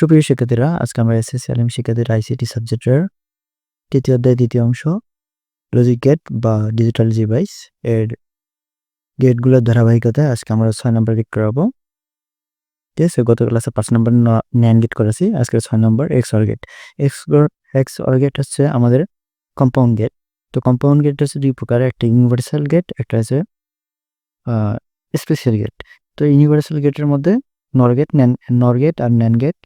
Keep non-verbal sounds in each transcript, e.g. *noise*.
সুপ্রিয় শিক্ষার্থীরা, আজকে আমরা এসএসসি আলিম শিক্ষার্থীর আইসিটি সাবজেক্টের তৃতীয় অধ্যায় দ্বিতীয় অংশ লজিক গেট বা ডিজিটাল ডিভাইস এর গেটগুলোর ধারাবাহিকতায় আজকে আমরা ছয় নম্বর গেট করাবো। ঠিক আছে, গত ক্লাসে পাঁচ নম্বর ন্যান গেট করেছি, আজকে ছয় নম্বর X OR gate X X OR gate হচ্ছে আমাদের কম্পাউন্ড গেট তো কম্পাউন্ড গেট হচ্ছে দুই প্রকার একটা ইউনিভার্সাল গেট একটা হচ্ছে স্পেশাল গেট তো ইউনিভার্সাল গেটের মধ্যে নর গেট নর গেট আর ন্যান গেট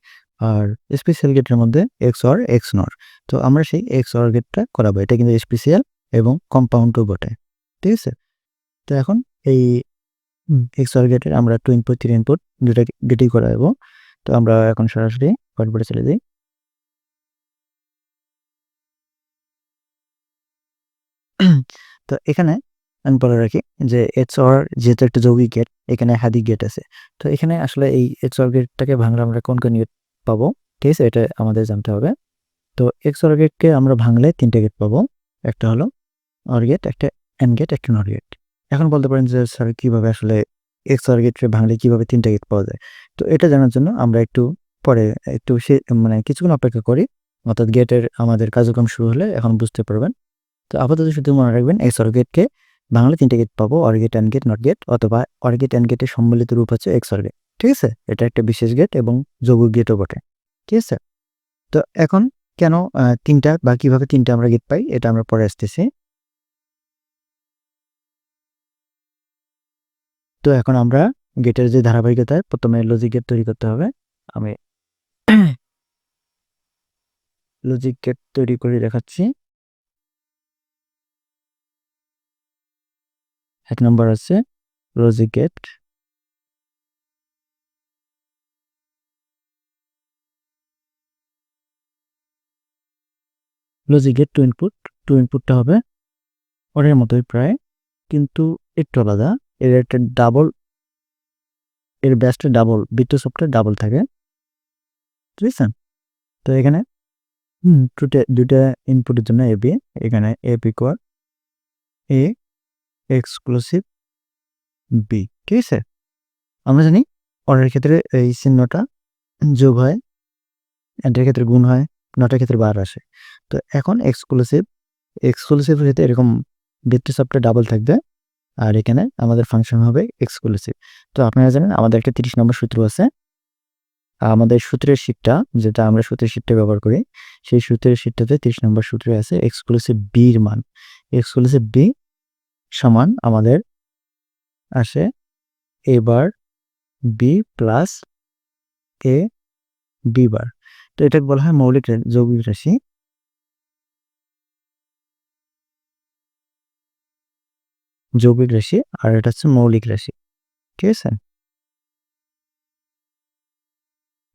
আর স্পেশাল গেটের মধ্যে এক্স অর এক্স নর তো আমরা সেই এক্স অর গেটটা করাবো। এটা কিন্তু স্পেশাল এবং কম্পাউন্ডও বটে। ঠিক আছে? তো এখন এই এক্স অর গেটের আমরা টু ইনপুট থ্রি ইনপুট দুটা গেটেই করাবো। তো আমরা এখন সরাসরি হোয়াটবোর্ডে চলে যাই। *clears throat* তো এখানে আমি বলে রাখি যে এক্স অর যেহেতু একটা যৌগিক গেট এখানে হাদি গেট আছে। তো এখানে আসলে এই এক্স অর গেটটাকে ভাঙলে আমরা কোন কোন পাবো, ঠিক আছে? এটা আমাদের জানতে হবে। তো এক্স অর গেটকে আমরা ভাঙলে তিনটে গেট পাবো। একটা হলো অর গেট একটা এন গেট একটা নর গেট এখন বলতে পারেন যে স্যার, কীভাবে আসলে এক্স অর গেটকে ভাঙলে কীভাবে তিনটে গেট পাওয়া যায়? তো এটা জানার জন্য আমরা একটু পরে, একটু সে মানে কিছুক্ষণ অপেক্ষা করি। অর্থাৎ গেটের আমাদের কার্যক্রম শুরু হলে এখন বুঝতে পারবেন। তো আপাতত শুধু মনে রাখবেন এক্স অর গেটকে বাংলা তিনটে গেট পাবো। OR gate AND gate NOT gate অথবা অর গেট অ্যান্ড গেটের সম্মিলিত রূপ হচ্ছে এক্স অর গেট ঠিক আছে? এটা একটা বিশেষ গেট এবং যৌগ গেটও বটে, ঠিক আছে? তো এখন কেন তিনটা বা কীভাবে তিনটা আমরা গেট পাই এটা আমরা পরে আসতেছি। তো এখন আমরা গেটের যে ধারাবাহিকতায় প্রথমে লজিক গেট তৈরি করতে হবে। আমি *coughs* লজিক গেট তৈরি করে দেখাচ্ছি। এক নম্বর আছে logic gate logic gate two input two ইনপুটটা হবে ওরের মতোই প্রায়, কিন্তু একটু আলাদা। এর একটা ডাবল এর ব্যাসটা ডাবল বিদ্যুৎ সফটওয়্যার ডাবল থাকে। বুঝছেন? তো এখানে, হুম দুটা ইনপুটের জন্য এবি এখানে এ পিকোয়ার এ এক্সক্লুসিভ বি ঠিক আছে? আমরা জানি অর্ডারের ক্ষেত্রে এই চিহ্নটা যোগ হয় এন্টের ক্ষেত্রে গুণ হয় নটার ক্ষেত্রে বার আসে। তো এখন এক্সক্লুসিভ এক্সক্লুসিভ ক্ষেত্রে এরকম ভিত্তি সফটওয়্যার ডাবল থাকবে। আর এখানে আমাদের ফাংশন হবে এক্সক্লুসিভ তো আপনারা জানেন আমাদের একটা তিরিশ নম্বর সূত্র আছে। আমাদের সূত্রের শীটটা যেটা আমরা সূত্রের শীটটা ব্যবহার করি, সেই সূত্রের শীটটাতে তিরিশ নম্বর সূত্রে আছে এক্সক্লুসিভ বির মান। এক্সক্লুসিভ বি সমান আমাদের আসে এবার B plus A B bar তো এটাকে বলা হয় মৌলিক যৌগিক রাশি। যৌগিক রাশি আর এটা হচ্ছে মৌলিক রাশি। ঠিক আছে?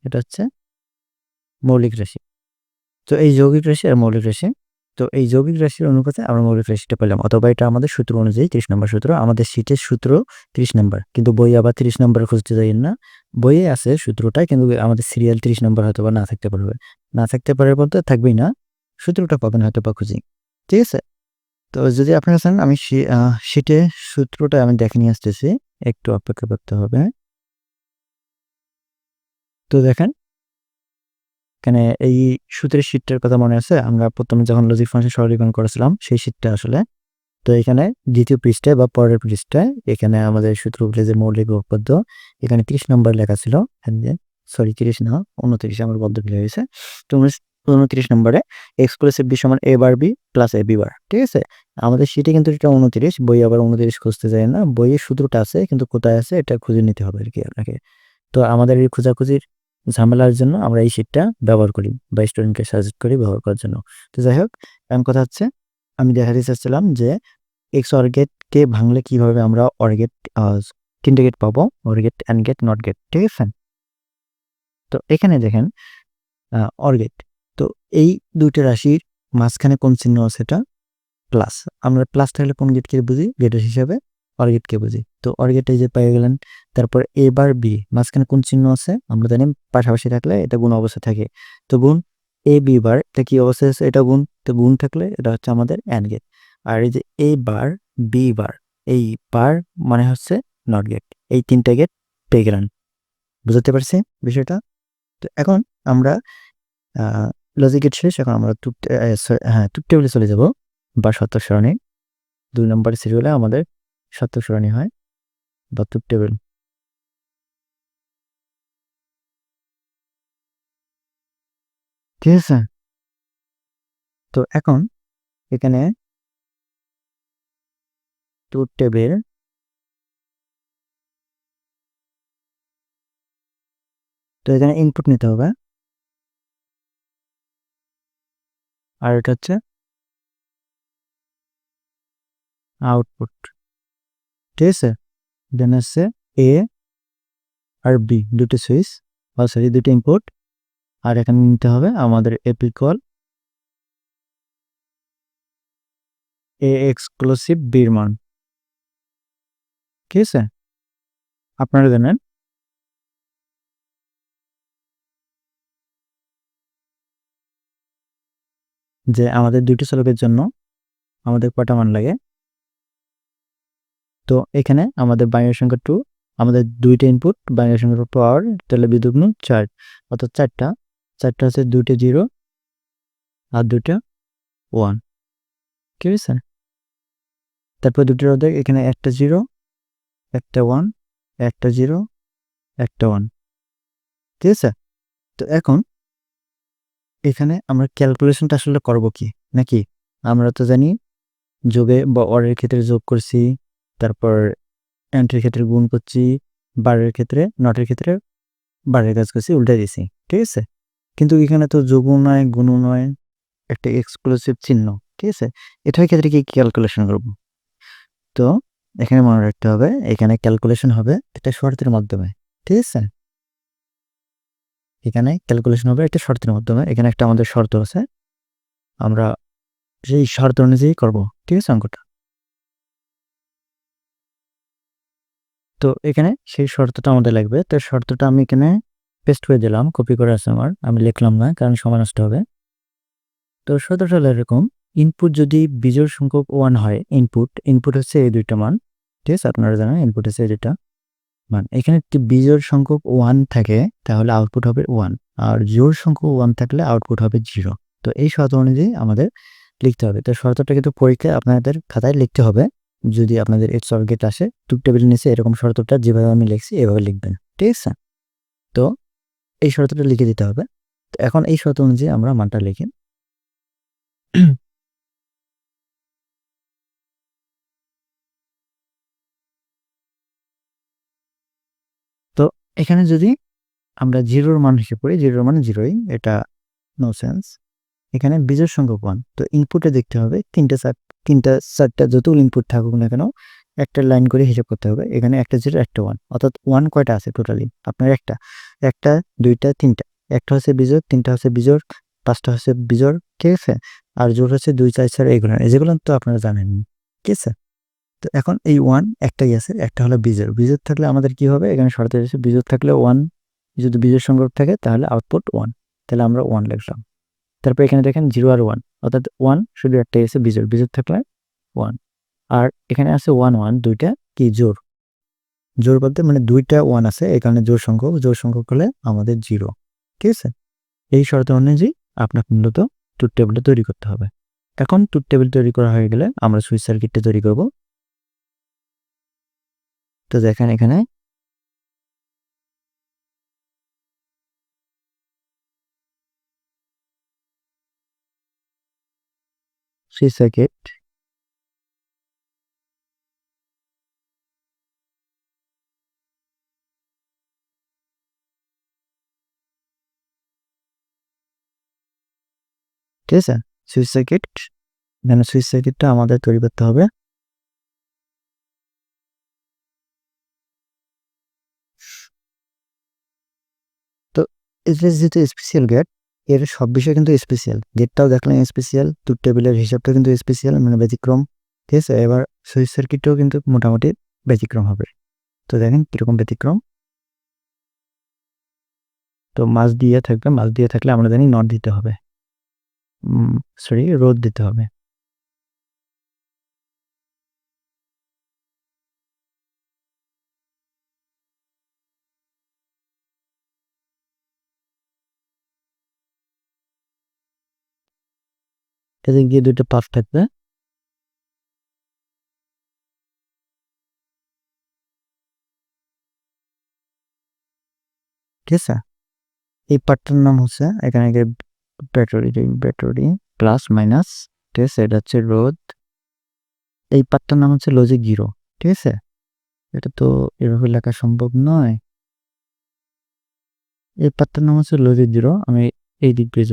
এটা হচ্ছে মৌলিক রাশি। তো এই যৌগিক রাশি আর মৌলিক রাশি। তো এই যৌগিক রাশির অনুপাতে আমরা মৌলিক রাশিটা পেলাম। অথবা এটা আমাদের সূত্র অনুযায়ী ত্রিশ নম্বর সূত্র, আমাদের শীতের সূত্র ত্রিশ নম্বর। কিন্তু বই আবার ত্রিশ নম্বর খুঁজতে যাই না। বইয়ে আছে সূত্রটা, কিন্তু আমাদের সিরিয়াল ত্রিশ নম্বর হয়তো বা না থাকতে পারবে। না থাকতে পারার বলতে থাকবেই না। সূত্রটা পাবেন হয়তো বা খুঁজি। ঠিক আছে? তো যদি আপনারা চান আমি শীটে সূত্রটা আমি দেখে নিয়ে আসতেছি, একটু অপেক্ষা করতে হবে। তো দেখেন, এখানে এই সূত্রের শীটটার কথা মনে আছে? আমরা প্রথমে যখন লজিক ফাংশন সরলীকরণ করেছিলাম, সেই শীটটা আসলে। তো এখানে দ্বিতীয় পৃষ্ঠায় বা পরের পৃষ্ঠায়, এখানে আমাদের সূত্র যে মৌলিক উপপাদ্য এখানে তিরিশ নম্বর লেখা ছিল। সরি তিরিশ না, উনত্রিশ, আমার বদ্ধ হয়েছে তো উনত্রিশ নম্বরে এক্সক্লুসিভ বি সমান A bar B plus A B bar ঠিক আছে? আমাদের শীটে কিন্তু এটা উনত্রিশ বই আবার উনত্রিশ খুঁজতে যায় না। বইয়ের সূত্রটা আছে, কিন্তু কোথায় আছে এটা খুঁজে নিতে হবে আর কি আপনাকে। তো আমাদের এই খোঁজাখুঁজির ঝামেলার জন্য আমরা এই শিটটা ব্যবহার করি বা স্টুডেন্টকে সাজেস্ট করি ব্যবহার করার জন্য। তো যাই হোক এমন কথা হচ্ছে, আমি দেখাতে চাচ্ছিলাম যে এক্স অর্গেটকে ভাঙলে কীভাবে আমরা অর্গেট তিনটে গেট পাবো? OR gate AND gate NOT gate ঠিক আছে? তো এখানে দেখেন অর্গেট এই দুইটা রাশির মাঝখানে কোন চিহ্ন আছে এটা? প্লাস আমরা প্লাস থাকলে কোন গেটকে বুঝি? গেটের হিসাবে অর্গেটকে বুঝি। তো অর্গেটে যে পেয়ে গেলেন, তারপর এ বার বি মাঝখানে কোন চিহ্ন আছে? আমরা জানি পাশাপাশি থাকলে এটা গুণ অবস্থা থাকে। তো গুণ এ বি বার এটা কি অবস্থায় আছে? এটা গুণ, তো গুণ থাকলে এটা হচ্ছে আমাদের অ্যান্ড গেট আর এই যে এ বার বি বার এই বার মানে হচ্ছে নট গেট এই তিনটা গেট পেয়ে গেলেন। বুঝতে পারছি বিষয়টা? তো এখন আমরা লজিক গেট শেষ, এখন আমরা টুপ হ্যাঁ টুপ টেবিলে চলে যাব, বা শতক সরণি। দুই নম্বর সিরিয়ালে আমাদের শতক সরণি হয়, বা টুপ টেবিল ঠিক আছে? তো এখন এখানে টুপ টেবিল তো এখানে ইনপুট নিতে হবে। আর এটা হচ্ছে আউটপুট ঠিক আছে? দেন আছে এ আর বি দুটো সুইচ বা সরি দুটো ইনপুট আর এখানে নিতে হবে আমাদের এপি কল এ এক্সক্লুসিভ বির মান ঠিক আছে? আপনারা জানেন? যে আমাদের দুইটি চলকের জন্য আমাদের কটা মান লাগে? তো এখানে আমাদের বাইনারি সংখ্যা টু আমাদের দুইটা ইনপুট বাইনারি সংখ্যা পাওয়ার তাহলে বিদ্যুৎ চার। অর্থাৎ চারটা চারটা হচ্ছে দুইটা জিরো আর দুইটা ওয়ান কি হয়েছে? তারপর দুটোর অর্ধেক এখানে একটা জিরো একটা ওয়ান একটা জিরো একটা ওয়ান ঠিক আছে? তো এখন এখানে আমরা ক্যালকুলেশনটা আসলে করব কি? নাকি? আমরা তো জানি যোগে বা অরের ক্ষেত্রে যোগ করছি, তারপর এন্ট্রির ক্ষেত্রে গুণ করছি বারের ক্ষেত্রে নটের ক্ষেত্রে বারের কাজ করছি, উল্টে দিছি, ঠিক আছে? কিন্তু এখানে তো যোগও নয়, গুণও নয়, একটা এক্সক্লুসিভ চিহ্ন, ঠিক আছে? এটার ক্ষেত্রে কি ক্যালকুলেশন করব? তো এখানে মনে রাখতে হবে, এখানে ক্যালকুলেশন হবে এটা শর্তের মাধ্যমে, ঠিক আছে? এখানে ক্যালকুলেশন হবে একটা শর্তের মাধ্যমে। এখানে একটা আমাদের শর্ত আছে। আমরা সেই শর্ত অনুযায়ী করব, ঠিক আছে অঙ্কটা? তো এখানে সেই শর্তটা আমাদের লাগবে। তো শর্তটা আমি এখানে পেস্ট করে দিলাম কপি করে আছে আমার। আমি লিখলাম না, কারণ সময় নষ্ট হবে। তো শর্তটা হলো এরকম ইনপুট যদি বিজোড় সংখ্যক ওয়ান হয় ইনপুট ইনপুট হচ্ছে এই দুইটা মান। ঠিক আছে, আপনারা জানেন ইনপুট হচ্ছে এই দুইটা। মান এখানে বিজোড় সংখ্যক ওয়ান থাকে, তাহলে আউটপুট হবে ওয়ান আর জোর সংখ্যক ওয়ান থাকলে আউটপুট হবে জিরো তো এই শর্ত অনুযায়ী আমাদের লিখতে হবে। তো শর্তটা কিন্তু পরীক্ষায় আপনাদের খাতায় লিখতে হবে। যদি আপনাদের এর সর্গেট আসে টুক টেবিল নিচে এরকম শর্তটা যেভাবে আমি লিখছি, এভাবে লিখবেন। ঠিক আছে? তো এই শর্তটা লিখে দিতে হবে। তো এখন এই শর্ত অনুযায়ী আমরা মানটা লিখি তো এখানে যদি আমরা জিরোর মান হিসেবে করি, জিরোর মান জিরোই, এটা নো সেন্স এখানে বীজের সংখ্যক ওয়ান তো ইনপুটে দেখতে হবে, তিনটা চার, তিনটা চারটা যতগুলো ইনপুট থাকুক না কেন, একটা লাইন করে হিসাব করতে হবে, এখানে একটা জিরো, একটা ওয়ান অর্থাৎ ওয়ান কয়টা আছে টোটালি আপনার একটা একটা, দুইটা, তিনটা, একটা হচ্ছে বিজোর তিনটা হচ্ছে বিজোর পাঁচটা হচ্ছে বিজোর ঠিক আছে? আর জোর হচ্ছে দুই, চার চার এইগুলো যেগুলো তো আপনারা জানেন ঠিক আছে? তো এখন এই ওয়ান একটাই আছে, একটা হলো বিজোর বিজোর থাকলে আমাদের কি হবে? এখানে শর্তে আছে বিজোর থাকলে ওয়ান যদি বিজোর সংখ্যক থাকে তাহলে আউটপুট ওয়ান তাহলে আমরা ওয়ান লিখলাম। তারপর এখানে দেখেন জিরো আর ওয়ান অর্থাৎ ওয়ান শুধু একটাই আছে বিজোর বিজোর থাকলে ওয়ান আর এখানে আছে ওয়ান ওয়ান দুইটা কি? জোর জোর বলতে মানে দুইটা ওয়ান আছে, এই কারণে জোর সংখ্যক জোর সংখ্যক হলে আমাদের জিরো ঠিক আছে? এই শর্ত অনুযায়ী আপনাকে মূলত টুট টেবিলটা তৈরি করতে হবে। এখন টুট টেবিল তৈরি করা হয়ে গেলে আমরা সুইচ সার্কিটটা তৈরি করব। তো দেখেন এখানে। ঠিক আছে? সুইচ সার্কিট মানে সুইচ সার্কিটটা আমাদের তৈরি করতে হবে। তো যেহেতু স্পেশাল গেটের সব বিষয় কিন্তু স্পেশাল গেটটাও দেখলাম স্পেশাল টু টেবিলের হিসাবটা কিন্তু স্পেশাল মানে ব্যতিক্রম। ঠিক আছে, এবার সুইচ সার্কিটটাও কিন্তু মোটামুটি ব্যতিক্রম হবে। তো দেখেন কীরকম ব্যতিক্রম। তো মাছ দিয়ে থাকবে, মাছ দিয়ে থাকলে আমরা জানি নট দিতে হবে। সরি রোদ দিতে হবে। এদিক দিয়ে দুইটা পাস থাকবে ঠিক আছে? এই পার্টটার নাম হচ্ছে, এখানে ব্যাটারি ব্যাটারি প্লাস মাইনাস, ঠিক আছে? এটা হচ্ছে রোদ। এই পার্টটার নাম হচ্ছে লজিক জিরো ঠিক আছে? এটা তো এভাবে লেখা সম্ভব নয়। এই পার্টটার নাম হচ্ছে লজিক জিরো আমি এই দিক দিয়ে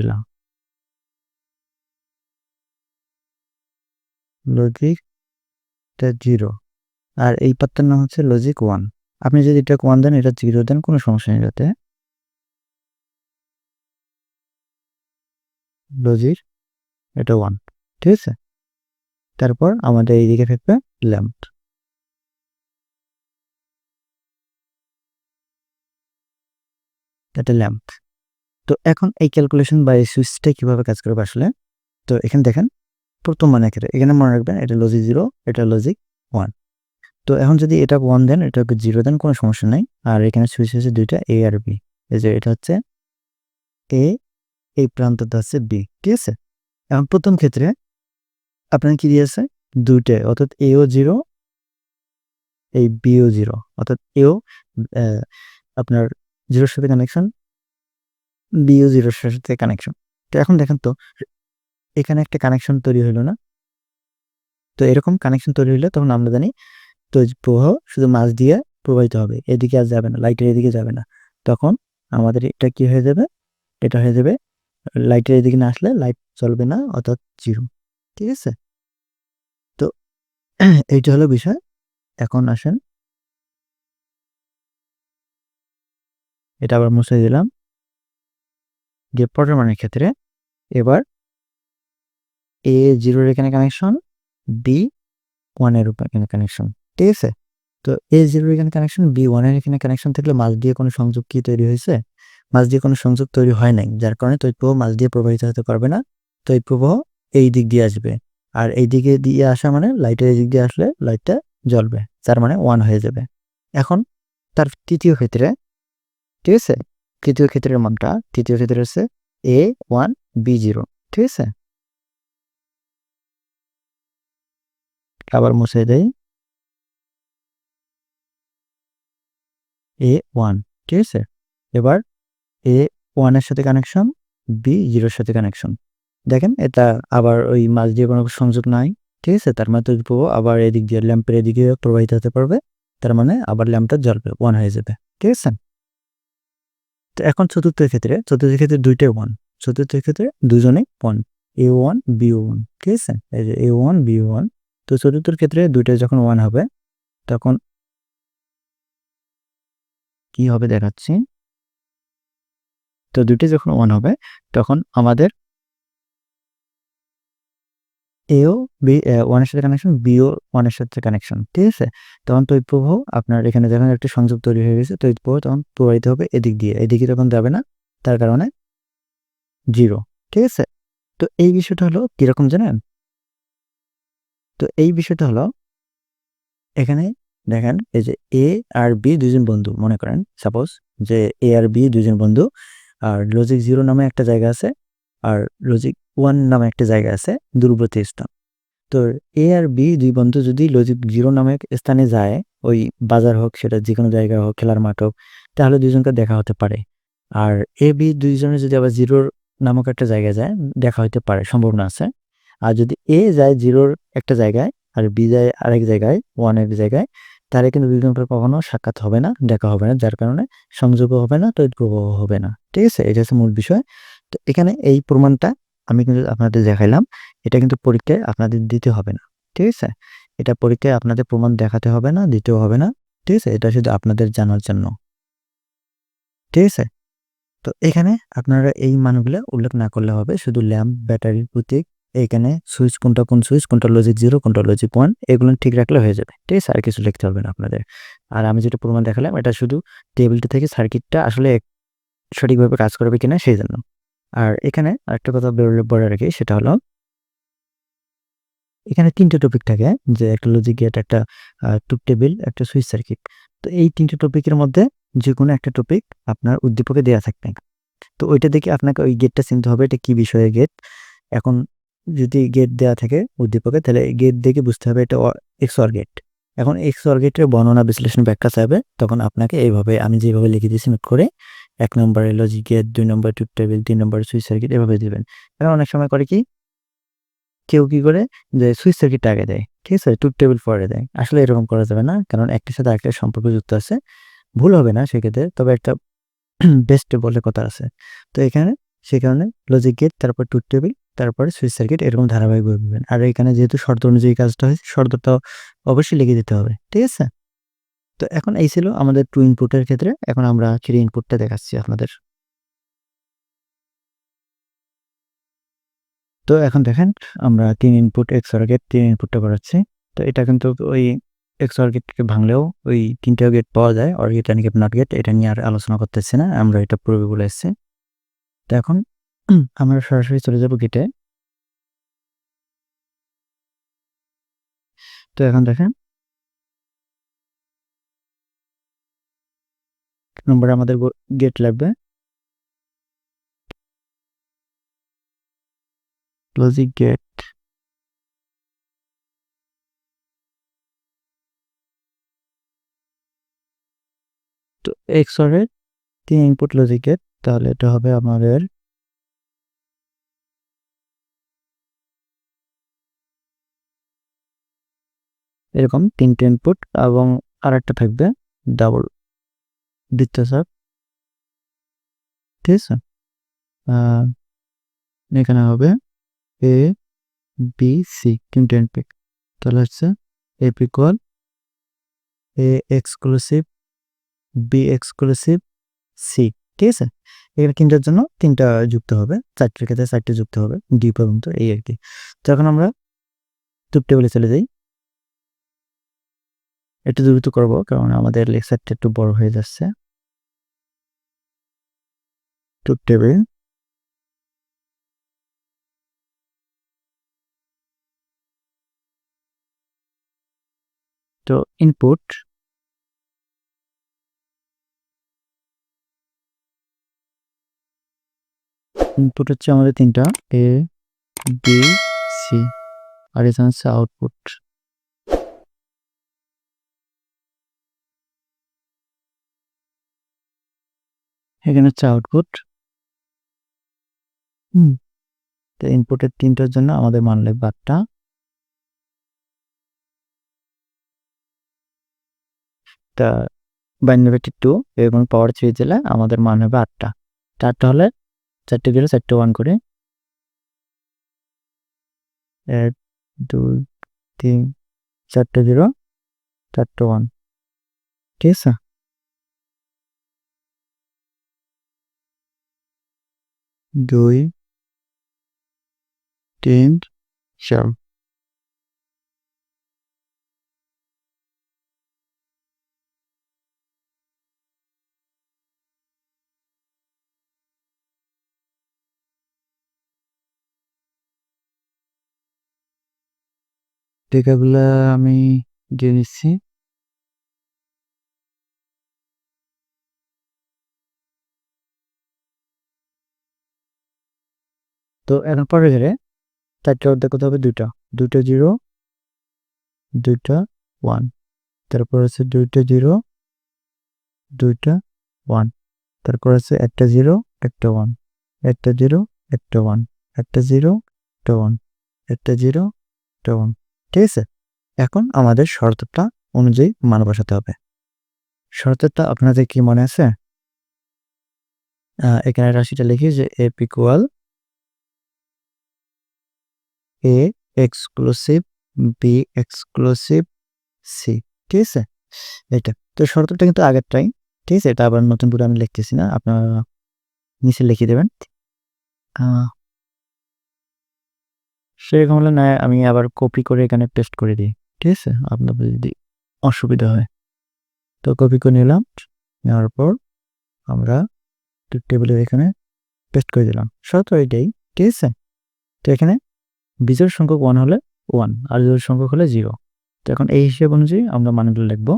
লজিকটা জিরো আর এই পার্টটার নাম হচ্ছে লজিক ওয়ান আপনি যদি এটা ওয়ান দেন, এটা জিরো দেন, কোনো সমস্যা নেই যাতে লজিক এটা ওয়ান ঠিক আছে? তারপর আমাদের এইদিকে থাকবে ল্যাম্প এটা ল্যাম্প তো এখন এই ক্যালকুলেশন বা এই সুইচটা কীভাবে কাজ করবে আসলে? তো এখানে দেখেন প্রথম মানে ক্ষেত্রে এখানে মনে রাখবেন এটা লজিক জিরো এটা লজিক ওয়ান তো এখন যদি এটা ওয়ান দেন, এটাকে জিরো দেন, কোনো সমস্যা নেই। আর এখানে সুইচ হচ্ছে দুইটা এ আর বি এই যে এটা হচ্ছে এ এই প্রান্তটা হচ্ছে বি ঠিক আছে? এখন প্রথম ক্ষেত্রে আপনার কি দিয়েছে? দুইটাই অর্থাৎ এও জিরো এই বিও জিরো অর্থাৎ এও আপনার জিরোর সাথে কানেকশন বিও জিরোর সাথে কানেকশন তো এখন দেখেন তো এখানে একটা কানেকশন তৈরি হলো না। তো এরকম কানেকশন তৈরি হলে তখন আমরা জানি তো প্রবাহ শুধু মাছ দিয়ে প্রবাহিত হবে, এদিকে আর যাবে না লাইটের এদিকে যাবে না। তখন আমাদের এটা কি হয়ে যাবে? এটা হয়ে যাবে লাইটের এদিকে না আসলে লাইট চলবে না, অর্থাৎ জিরো ঠিক আছে? তো *clears throat* এইটা হলো বিষয়। এখন আসেন। এটা আবার মুছে দিলাম। যে পরের মানের ক্ষেত্রে এবার এ জিরোর এখানে কানেকশন বি ওয়ানের উপর এখানে কানেকশন ঠিক আছে? তো এ জিরোর এখানে কানেকশন বি ওয়ানের এখানে কানেকশন থাকলে মাছ দিয়ে কোনো সংযোগ কি তৈরি হয়েছে? মাছ দিয়ে কোনো সংযোগ তৈরি হয় নাই, যার কারণে তৈরি প্রবাহ মাছ দিয়ে প্রবাহিত হতে পারবে না তৈরি প্রবাহ এই দিক দিয়ে আসবে। আর এই দিকে দিয়ে আসা মানে লাইটের এই দিক দিয়ে আসলে লাইটটা জ্বলবে, তার মানে ওয়ান হয়ে যাবে। এখন তার তৃতীয় ক্ষেত্রে, ঠিক আছে? তৃতীয় ক্ষেত্রের মানটা, তৃতীয় ক্ষেত্রে হচ্ছে এ ওয়ান বি জিরো ঠিক আছে? আবার মুছে দেই। এ ওয়ান ঠিক আছে? এবার এ ওয়ানের সাথে কানেকশন বি জিরোর সাথে কানেকশন দেখেন, এটা আবার ওই মাছ দিয়ে কোনো সংযোগ নাই, ঠিক আছে? তার মানে তৈরি আবার এদিক দিয়ে ল্যাম্পের এদিকে প্রবাহিত হতে পারবে, তার মানে আবার ল্যাম্পটা জ্বলবে ওয়ান হয়ে যাবে, ঠিক আছে? তো এখন চতুর্থ ক্ষেত্রে চতুর্থ ক্ষেত্রে দুইটাই ওয়ান চতুর্থ ক্ষেত্রে দুজনেই one A one B one ঠিক আছে? এ ওয়ান বি ওয়ান তো চতুর্থর ক্ষেত্রে দুইটাই যখন ওয়ান হবে, তখন কি হবে দেখাচ্ছি? তো দুইটি যখন ওয়ান হবে, তখন আমাদের এও বি ওয়ানের সাথে কানেকশন বিও ওয়ানের সাথে কানেকশন ঠিক আছে? তখন তৈরি প্রবাহ আপনার এখানে যখন একটা সংযোগ তৈরি হয়ে গেছে তৈরি প্রবাহ তখন প্রবাহিত হবে এদিক দিয়ে, এদিকে তখন যাবে না, তার কারণে জিরো ঠিক আছে? তো এই বিষয়টা হলো কীরকম জানেন? তো এই বিষয়টা হলো, এখানে দেখেন এই যে এ আর বি দুজন বন্ধু, মনে করেন সাপোজ যে এ আর বি দুজন বন্ধু, আর লজিক জিরো নামে একটা জায়গা আছে, আর লজিক ওয়ান নামে একটা জায়গা আছে দূরবর্তী স্থান। তো এ আর বি দুই বন্ধু যদি লজিক জিরো নামে স্থানে যায়, ওই বাজার হোক, সেটা যে কোনো জায়গা হোক, খেলার মাঠ হোক, তাহলে দুজনকে দেখা হতে পারে। আর এ বি দুইজনে যদি আবার জিরোর নামক একটা জায়গায় যায়, দেখা হতে পারে, সম্ভাবনা আছে। আর যদি এ যায় জিরোর একটা জায়গায় আর বি যায় আরেক জায়গায় ওয়ানের জায়গায়, তাহলে কিন্তু দুজনকে কখনো সাক্ষাৎ হবে না, দেখা হবে না, যার কারণে সংযোগও হবে না তৈরি হবে না। ঠিক আছে? এটা হচ্ছে মূল বিষয়। তো এখানে এই প্রমাণটা আমি কিন্তু আপনাদের দেখাইলাম। এটা কিন্তু পরীক্ষায় আপনাদের দিতে হবে না। ঠিক আছে? এটা পরীক্ষায় আপনাদের প্রমাণ দেখাতে হবে না, দিতেও হবে না। ঠিক আছে? এটা শুধু আপনাদের জানার জন্য। ঠিক আছে? তো এখানে আপনারা এই মানগুলো উল্লেখ না করলে হবে। শুধু ল্যাম্প ব্যাটারি প্রতীক এখানে সুইচ কোনটা কোন সুইচ, কোনটা লজিক জিরো কোনটা লজিক ওয়ান এগুলো ঠিক রাখলে হয়ে যাবে। ঠিক আছে, আর কিছু লিখতে হবে না আপনাদের। আর আমি যেটা প্রমাণ দেখালাম, এটা শুধু টেবিলটা থেকে সার্কিটটা আসলে সঠিকভাবে কাজ করবে কিনা সেই জন্য। আর এখানে আরেকটা কথা বলে রাখি, সেটা হলো এখানে তিনটে টপিক থাকে, যে একটা লজিক গেট একটা টুপ টেবিল একটা সুইচ সার্কিট তো এই তিনটে টপিকের মধ্যে যে কোনো একটা টপিক আপনার উদ্দীপকে দেওয়া থাকবে। তো ওইটা দেখে আপনাকে ওই গেটটা চিনতে হবে, এটা কি বিষয়ে গেট এখন যদি গেট দেওয়া থাকে উদ্দীপকে তাহলে গেট দেখে বুঝতে হবে এটা এক্স অর গেট এখন এক্স অর গেটের বর্ণনা বিশ্লেষণ ব্যাখ্যা চাইবে, তখন আপনাকে এইভাবে, আমি যেভাবে লিখে দিয়েছি নোট করে, এক নম্বরে লজিক গেট দুই নম্বর টুপ টেবিল তিন নম্বরে সুইচ সার্কিট এভাবে দিবেন। এখন অনেক সময় করে কি, কেউ কি করে, যে সুইচ সার্কিট আগে দেয়, ঠিক আছে? টুপ টেবিল পরে দেয়। আসলে এরকম করা যাবে না, কারণ একটির সাথে আরেকটা সম্পর্ক যুক্ত আছে। ভুল হবে না সেক্ষেত্রে, তবে একটা *clears throat* বেস্ট বলে কথা আছে। তো এখানে, সে কারণে লজিক গেট তারপর টুথ টেবিল তারপরে সুইচ সার্কিট এরকম ধারাবাহিক বলবেন আর এখানে যেহেতু শর্ত অনুযায়ী কাজটা হয়েছে, শর্তটা অবশ্যই লিখে দিতে হবে, ঠিক আছে? তো এখন এই ছিল আমাদের টু ইনপুটের ক্ষেত্রে। এখন আমরা থ্রি ইনপুটটা দেখাচ্ছি আপনাদের। তো এখন দেখেন, আমরা তিন ইনপুট এক্স গেট তিন ইনপুটটা করাচ্ছি। তো এটা কিন্তু ওই এক্স গেটকে ভাঙলেও ওই তিনটা গেট পাওয়া যায়। OR gate AND gate NOT gate এটা নিয়ে আর আলোচনা করতেছি না। আমরা এটা পূর্বে বলে এসেছি। তো এখন *clears throat* আমরা সরাসরি চলে যাব গেটে তো এখন দেখেন। নম্বরে আমাদের গেট লাগবে। লজিক গেট তো এক্সরের তিন ইনপুট লজিক গেট তাহলে এটা হবে আমাদের এরকম তিনটে ইনপুট এবং আরেকটা থাকবে ডাবল দ্বিতীয় সাপ ঠিক আছে? এখানে হবে এ বি সি তিনটে ইনপুট তাহলে হচ্ছে A A exclusive B exclusive C ঠিক আছে? এখানে তিনটার জন্য তিনটা যুক্ত হবে। চারটের ক্ষেত্রে চারটে যুক্ত হবে। ডি পর্যন্ত এই আর কি। তো এখন আমরা টুপ টেবিলে চলে যাই। একটু দ্রুত করব কারণ আমাদের লেকচারটা একটু বড় হয়ে যাচ্ছে। টুপ টেবিল তো ইনপুট ইনপুট হচ্ছে আমাদের তিনটা এ বি সি আর এখানে হচ্ছে আউটপুট এখানে হচ্ছে আউটপুট হুম। তো ইনপুটের তিনটার জন্য আমাদের মান লাগবে আটটা। তা বাইনারি টু এবং পাওয়ার থ্রি দিলে আমাদের মান হবে আটটা। চারটা হলে চারটে গেলে চারটে ওয়ান করে। এক দুই তিন চারটে জিরো চারটে ওয়ান ঠিক আছে? দুই তিন চার। টেকাগুলা আমি দিয়ে দিচ্ছি তো এখন পরে ঘেরে চারটা অর্ধেক কত হবে? দুইটা। দুইটা জিরো, দুইটা ওয়ান। তারপর আছে দুইটা জিরো, দুইটা ওয়ান। তারপর আছে একটা জিরো, একটা ওয়ান। একটা জিরো, একটা ওয়ান। একটা জিরো, একটা ওয়ান। একটা জিরো, একটা ওয়ান। ঠিক আছে? এখন আমাদের শর্তটা অনুযায়ী মান বসাতে হবে। শর্তটা আপনাদের কি মনে আছে? এখানে রাশিটা লিখি যে F equal A exclusive B exclusive C ঠিক আছে? এটা তো শর্তটা কিন্তু আগেরটাই, ঠিক আছে? এটা আবার নতুন করে আমি লিখতেছি না, আপনারা নিচে লিখে দেবেন। সেরকম হলে না, আমি আবার কপি করে এখানে পেস্ট করে দিই, ঠিক আছে? আপনাদের যদি অসুবিধা হয়। তো কপি করে নিলাম, নেওয়ার পর আমরা টেবিলের এখানে পেস্ট করে দিলাম। শর্ত এটাই, ঠিক আছে? তো এখানে বিজোড় সংখ্যক ওয়ান হলে ওয়ান আর জোড় সংখ্যক হলে জিরো তো এখন এই হিসেব অনুযায়ী আমরা মানগুলো লিখব।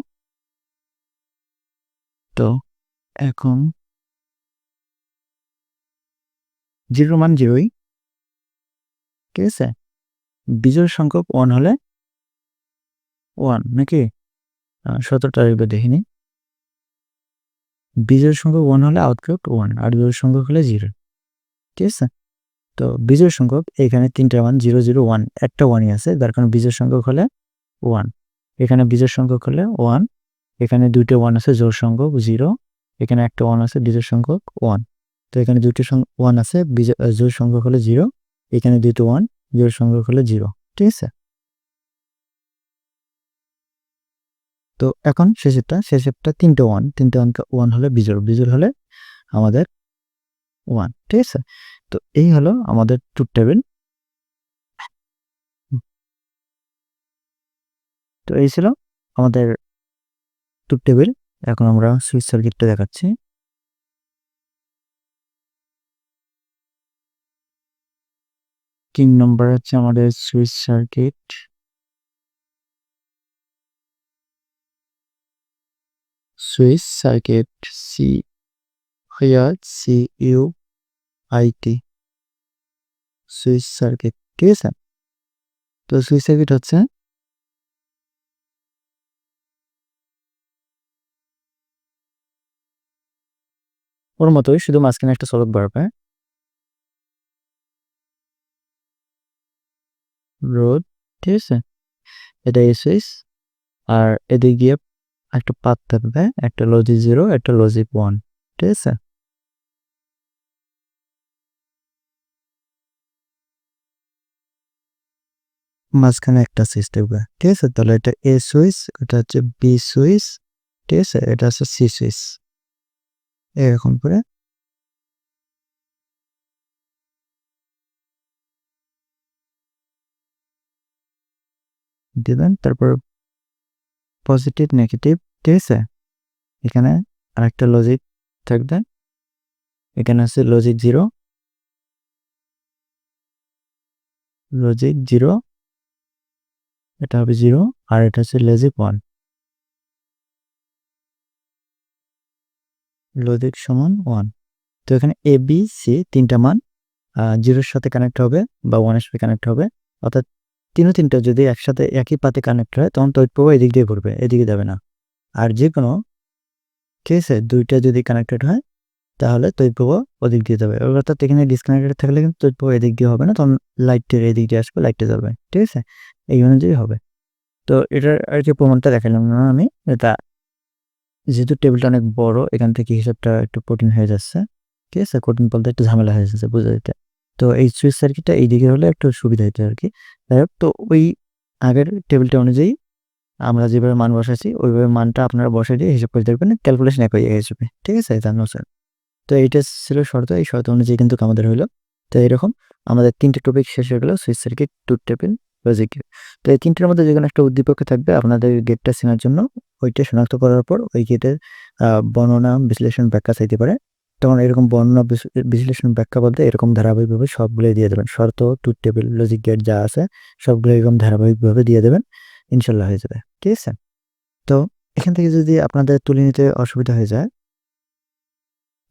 তো এখন জিরো মান জিরোই ঠিক আছে? বিজোড় সংখ্যক ওয়ান হলে ওয়ান নাকি? সতেরোটা এবার দেখিনি। বিজোড় সংখ্যক ওয়ান হলে আউটপুট ওয়ান আর বিজোড় সংখ্যক হলে জিরো ঠিক আছে? তো বিজোড় সংখ্যক এখানে তিনটা ওয়ান জিরো জিরো ওয়ান একটা ওয়ানই আছে। যার কারণে বিজোড় সংখ্যক হলে ওয়ান এখানে বিজোড় সংখ্যক হলে ওয়ান এখানে দুটো ওয়ান আছে জোর সংখ্যক জিরো এখানে একটা ওয়ান আছে, বিজোড় সংখ্যক ওয়ান তো এখানে দুইটা ওয়ান আছে বিজয় জোর সংখ্যক হলে জিরো এখানে দুটো ওয়ান জোর সংখ্যক হলে জিরো ঠিক আছে? তো এখন শেষেরটা শেষেরটা তিনটে ওয়ান তিনটে ওয়ান ওয়ান হলে বিজোড়। বিজোড় হলে আমাদের ওয়ান ঠিক আছে? তো এই হলো আমাদের টু টেবিল তো এই ছিল আমাদের টু টেবিল এখন আমরা সুইচ সার্কিটটা দেখাচ্ছি। তিন নম্বর হচ্ছে আমাদের switch circuit switch circuit see here see you it switch circuit ঠিক আছে তো সুইচ সার্কিট হচ্ছে ওর মতোই শুধু মাঝখানে একটা সলক বাড়বে রোড, ঠিক আছে? এটা এসএস আর এদিকে দিয়ে একটা পাত থাকবে একটা লজি জিরো একটা লজিক ওয়ান ঠিক আছে? মাঝখানে একটা থাকবে ঠিক আছে? তাহলে এটা এ সুইচ এটা হচ্ছে বি সুইচ ঠিক আছে? এটা হচ্ছে সি সুইচ এরকম করে। দিবেন তারপর পজিটিভ নেগেটিভ ঠিক আছে? এখানে আরেকটা লজিক থাকবে। এখানে আছে লজিক জিরো লজিক জিরো এটা হবে জিরো আর এটা হচ্ছে লজিক ওয়ান লজিক সমান ওয়ান তো এখানে এ বি সি তিনটা মান জিরোর সাথে কানেক্ট হবে বা ওয়ানের সাথে কানেক্ট হবে। অর্থাৎ তিনও তিনটা যদি একসাথে একই পাতে কানেক্ট হয়, তখন তৈরি প্রবাহ এদিক দিয়ে ঘুরবে, এদিকে যাবে না। আর যে কোনো কেসে দুইটা যদি কানেক্টেড হয়, তাহলে প্রবাহ ওদিক দিয়ে যাবে। অর্থাৎ এখানে ডিসকানেক্টেড থাকলে কিন্তু প্রবাহ এদিক দিয়ে হবে না, তখন লাইটের এদিক দিয়ে আসবে লাইটে যাবে। ঠিক আছে? এই অনুযায়ী হবে। তো এটার আর কি প্রমাণটা দেখালাম না আমি। এটা যেহেতু টেবিলটা অনেক বড়, এখান থেকে হিসাবটা একটু কঠিন হয়ে যাচ্ছে। ঠিক আছে? কঠিন বলতে একটু ঝামেলা হয়ে যাচ্ছে, বুঝে দিতে তো এই সুইচ সার্কিটটা এই দিকে হলে একটু সুবিধা হতো আর কি। যাই হোক, তো ওই আগের টেবিলটা অনুযায়ী আমরা যেভাবে মান বসাচ্ছি ওইভাবে মানটা আপনারা বসে দিয়ে হিসাব করে দেখবেন, ক্যালকুলেশন এক হয়ে যাবে। ঠিক আছে? জানো স্যার তো এইটা ছিল শর্ত, এই শর্ত অনুযায়ী কিন্তু আমাদের হইল। তো এরকম আমাদের তিনটে টপিক শেষ হয়ে গেলো, switch circuit two table logic তো এই তিনটের মধ্যে যে কোনো একটা উদ্দীপক থাকবে, আপনাদের গেটটা চেনার জন্য। ওইটা শনাক্ত করার পর ওই গেটের বর্ণনা বিশ্লেষণ ব্যাখ্যা চাইতে পারে। তখন এরকম বর্ণনা বিশ্লেষণ ব্যাখ্যা বলতে এরকম ধারাবাহিকভাবে সবগুলোই দিয়ে দেবেন। শর্ত টু টেবিল লজিক গেট যা আছে সবগুলো এরকম ধারাবাহিকভাবে দিয়ে দেবেন। ইনশাল্লাহ হয়ে যাবে। ঠিক আছে? তো এখান থেকে যদি আপনাদের তুলে নিতে অসুবিধা হয়ে যায়,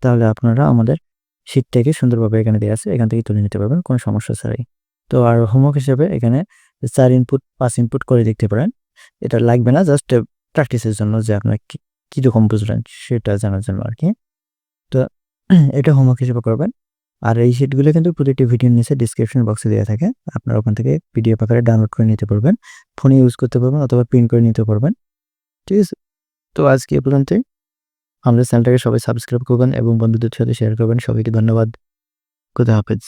তাহলে আপনারা আমাদের শীতটাকে সুন্দরভাবে এখানে দেওয়া আছে। এখান থেকে তুলে নিতে পারবেন, কোনো সমস্যা ছাড়াই। তো আর হোমওয়ার্ক হিসেবে এখানে চার ইনপুট পাঁচ ইনপুট করে দেখতে পারেন। এটা লাগবে না জাস্ট প্র্যাকটিসের জন্য যে আপনার কীরকম বুঝলেন সেটা জানার জন্য আর কি। তো *clears throat* এটা হোমওয়ার্ক হিসেবে করবেন। আর এই শিটগুলো কিন্তু প্রতিটি ভিডিওর নিচে ডিসক্রিপশন বক্সে দেওয়া থাকে। আপনারা ওখান থেকে পিডিএফ আকারে ডাউনলোড করে নিতে পারবেন। ফোনে ইউজ করতে পারবেন অথবা প্রিন্ট করে নিতে পারবেন। ঠিক আছে? তো আজকে এ পর্যন্তই। আমাদের চ্যানেলটাকে সবাই সাবস্ক্রাইব করবেন এবং বন্ধুদের সাথে শেয়ার করবেন। সবাইকে ধন্যবাদ। খুদা হাফেজ।